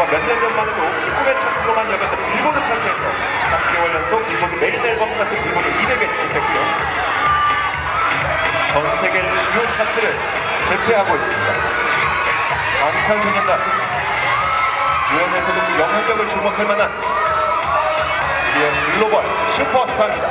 불과 몇 년 전만 해도 꿈의 차트로만 여겼던 빌보드 차트에서 3개월 연속 빌보드 메인 앨범 차트 빌보드 200에 진입했고요. 전 세계 주요 차트를 제패하고 있습니다. 방탄소년단 유엔에서도 그 영향력을 주목할 만한 우리의 글로벌 슈퍼스타입니다.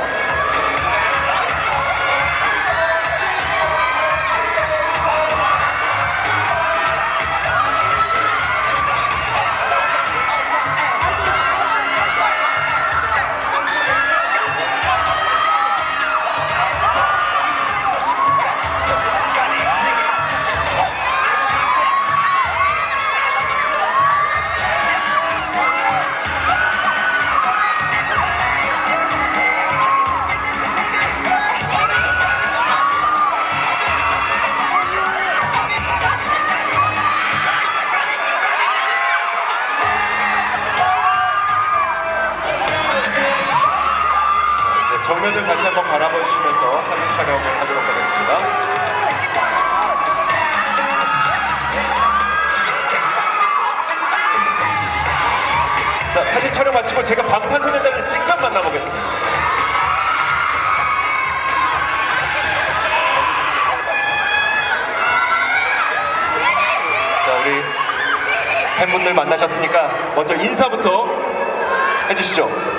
정면을 다시 한번 바라봐 주시면서 사진 촬영을 하도록 하겠습니다. 자, 사진 촬영 마치고 제가 방탄소년단을 직접 만나보겠습니다. 자, 우리 팬분들 만나셨으니까 먼저 인사부터 해주시죠.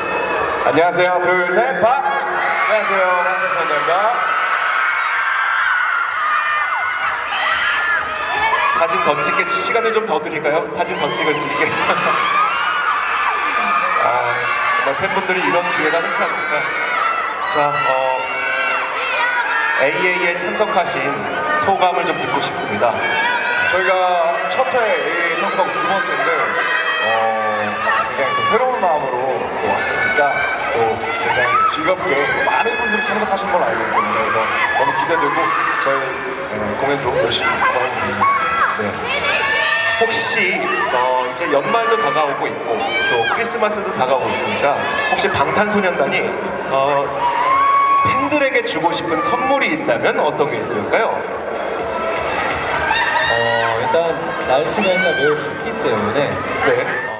안녕하세요. 둘, 셋, 박! 안녕하세요. 방탄소년단입니다. 사진 더 찍게 시간을 좀 더 드릴까요? 사진 더 찍을 수 있게. 아, 정말 팬분들이 이런 기회가 흔치 않으니까. 자, 어, AA에 참석하신 소감을 좀 듣고 싶습니다. 저희가 첫 회 AA 참석하고 두 번째인데, 어, 굉장히 또 새로운 마음으로 또 즐겁게 많은 분들이 참석하신 걸 알고 있거든요. 그래서 너무 기대되고, 저희 어, 공연도 열심히 하겠습니다. 네. 혹시 어, 이제 연말도 다가오고 있고 또 크리스마스도 다가오고 있으니까 혹시 방탄소년단이 어, 팬들에게 주고 싶은 선물이 있다면 어떤 게 있을까요? 어, 일단 날씨가 일단 매우 춥기 때문에 네.